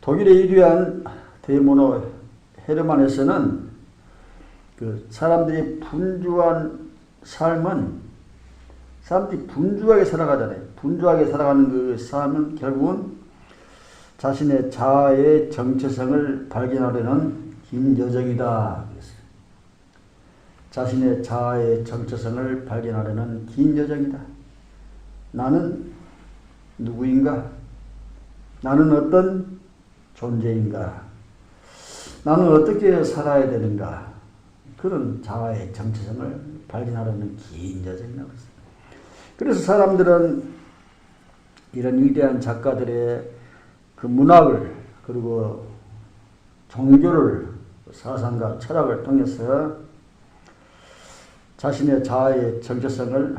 독일의 유리한 데모노 헤르만에서는 그 사람들이 분주한 삶은 사람들이 분주하게 살아가잖아요. 분주하게 살아가는 그 삶은 결국은 자신의 자아의 정체성을 발견하려는 긴 여정이다. 자신의 자아의 정체성을 발견하려는 긴 여정이다. 나는 누구인가? 나는 어떤 존재인가? 나는 어떻게 살아야 되는가? 그런 자아의 정체성을 발견하려는 긴 여정이라고 했어요. 그래서 사람들은 이런 위대한 작가들의 그 문학을 그리고 종교를 사상과 철학을 통해서 자신의 자아의 정체성을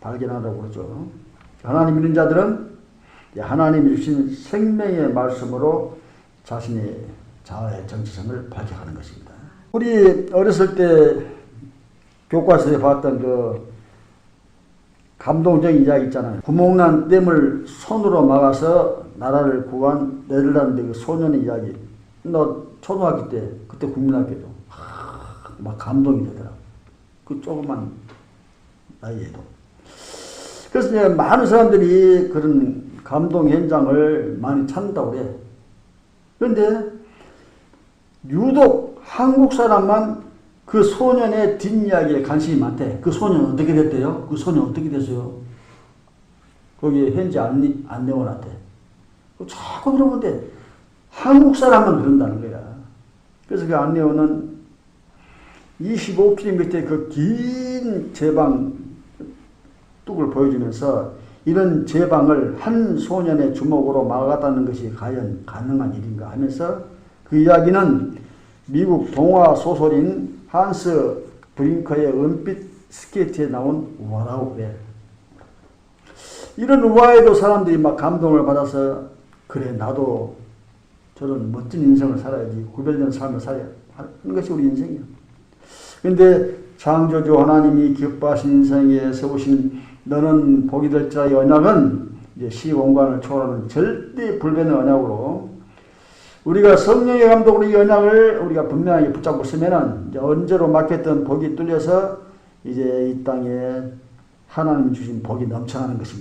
발견하라고 그러죠. 하나님 믿는 자들은 하나님이 주신 생명의 말씀으로 자신의 자아의 정체성을 발견하는 것입니다. 우리 어렸을 때 교과서에 봤던 그 감동적인 이야기 있잖아요. 구멍난 댐을 손으로 막아서 나라를 구한 네덜란드 그 소년의 이야기. 너 초등학교 때 그때 국민학교도 하, 막 감동이 되더라고. 그 조그만 나이에도. 그래서 이제 많은 사람들이 그런 감동 현장을 많이 찾는다고 그래. 그런데 유독 한국 사람만 그 소년의 뒷이야기에 관심이 많대. 그 소년 어떻게 됐대요? 그 소년 어떻게 됐어요? 거기에 현재 안, 안 내어놨대. 자꾸 물어보는데 한국 사람만 그런다는 거야. 그래서 그 안내원은 25km 그 긴 제방 뚝을 보여주면서 이런 제방을 한 소년의 주먹으로 막았다는 것이 과연 가능한 일인가 하면서 그 이야기는 미국 동화 소설인 한스 브링커의 은빛 스케이트에 나온 그래. 이런 우화에도 사람들이 막 감동을 받아서 그래 나도 저런 멋진 인생을 살아야지 구별된 삶을 살아야 하는 것이 우리 인생이야. 근데 창조주 하나님이 기뻐하신 인생에 세우신 너는 복이 될 자의 언약은 이제 시공간을 초월하는 절대 불변의 언약으로 우리가 성령의 감독으로 이 언약을 우리가 분명하게 붙잡고 있으면은 이제 언제로 막혔던 복이 뚫려서 이제 이 땅에 하나님 주신 복이 넘쳐나는 것입니다.